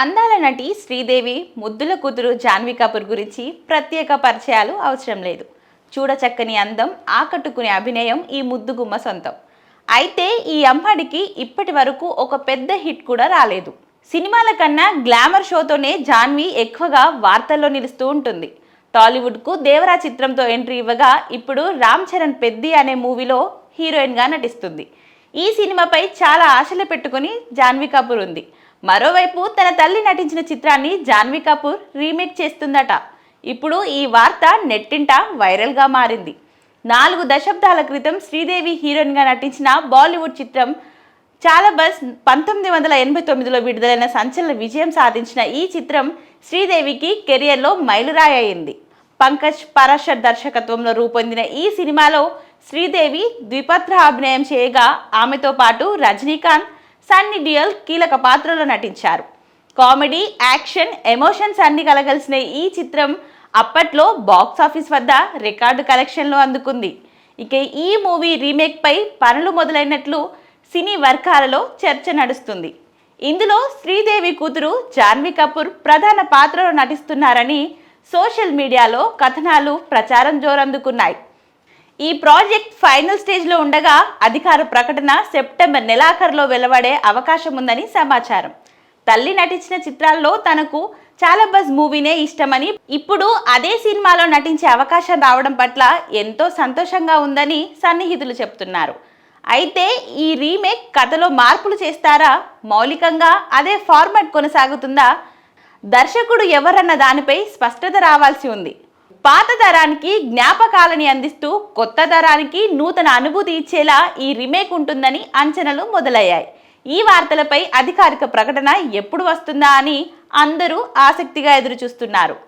అందాల నటి శ్రీదేవి ముద్దుల కూతురు జాన్వీ కపూర్ గురించి ప్రత్యేక పరిచయాలు అవసరం లేదు. చూడచక్కని అందం ఆకట్టుకునే అభినయం ఈ ముద్దుగుమ్మ సొంతం. అయితే ఈ అమ్మాడికి ఇప్పటి వరకు ఒక పెద్ద హిట్ కూడా రాలేదు. సినిమాల కన్నా గ్లామర్ షోతోనే జాన్వీ ఎక్కువగా వార్తల్లో నిలుస్తూ ఉంటుంది. టాలీవుడ్కు దేవరా చిత్రంతో ఎంట్రీ ఇవ్వగా ఇప్పుడు రామ్ చరణ్ పెద్ది అనే మూవీలో హీరోయిన్గా నటిస్తుంది. ఈ సినిమాపై చాలా ఆశలు పెట్టుకుని జాన్వీ కపూర్ ఉంది. మరోవైపు తన తల్లి నటించిన చిత్రాన్ని జాన్వీ కపూర్ రీమేక్ చేస్తుందట. ఇప్పుడు ఈ వార్త నెట్టింట వైరల్గా మారింది. నాలుగు దశాబ్దాల క్రితం శ్రీదేవి హీరోయిన్గా నటించిన బాలీవుడ్ చిత్రం చాలా బస్ పంతొమ్మిది వందల ఎనభై తొమ్మిదిలో విడుదలైన సంచలన విజయం సాధించిన ఈ చిత్రం శ్రీదేవికి కెరియర్లో మైలురాయి అయింది పంకజ్ పరాశర్ దర్శకత్వంలో రూపొందిన ఈ సినిమాలో శ్రీదేవి ద్విపత్ర అభినయం చేయగా ఆమెతో పాటు రజనీకాంత్ సన్నీ డియోల్ కీలక పాత్రలో నటించారు. కామెడీ యాక్షన్ ఎమోషన్స్ అన్ని కలగలిసిన ఈ చిత్రం అప్పట్లో బాక్స్ ఆఫీస్ వద్ద రికార్డు కలెక్షన్లు అందుకుంది. ఇక ఈ మూవీ రీమేక్పై పనులు మొదలైనట్లు సినీ వర్గాలలో చర్చ నడుస్తుంది. ఇందులో శ్రీదేవి కూతురు జాన్వీ కపూర్ ప్రధాన పాత్రలో నటిస్తున్నారని సోషల్ మీడియాలో కథనాలు ప్రచారం జోరందుకున్నాయి. ఈ ప్రాజెక్ట్ ఫైనల్ స్టేజ్లో ఉండగా అధికార ప్రకటన సెప్టెంబర్ నెలాఖరులో వెలువడే అవకాశం ఉందని సమాచారం. తల్లి నటించిన చిత్రాల్లో తనకు చాలా బజ్ మూవీనే ఇష్టమని ఇప్పుడు అదే సినిమాలో నటించే అవకాశం రావడం పట్ల ఎంతో సంతోషంగా ఉందని సన్నిహితులు చెప్తున్నారు. అయితే ఈ రీమేక్ కథలో మార్పులు చేస్తారా? మౌలికంగా అదే ఫార్మాట్ కొనసాగుతుందా? దర్శకుడు ఎవరన్న దానిపై స్పష్టత రావాల్సి ఉంది. పాత తరానికి జ్ఞాపకాలని అందిస్తూ కొత్త తరానికి నూతన అనుభూతి ఇచ్చేలా ఈ రీమేక్ ఉంటుందని అంచనాలు మొదలయ్యాయి. ఈ వార్తలపై అధికారిక ప్రకటన ఎప్పుడు వస్తుందా అని అందరూ ఆసక్తిగా ఎదురుచూస్తున్నారు.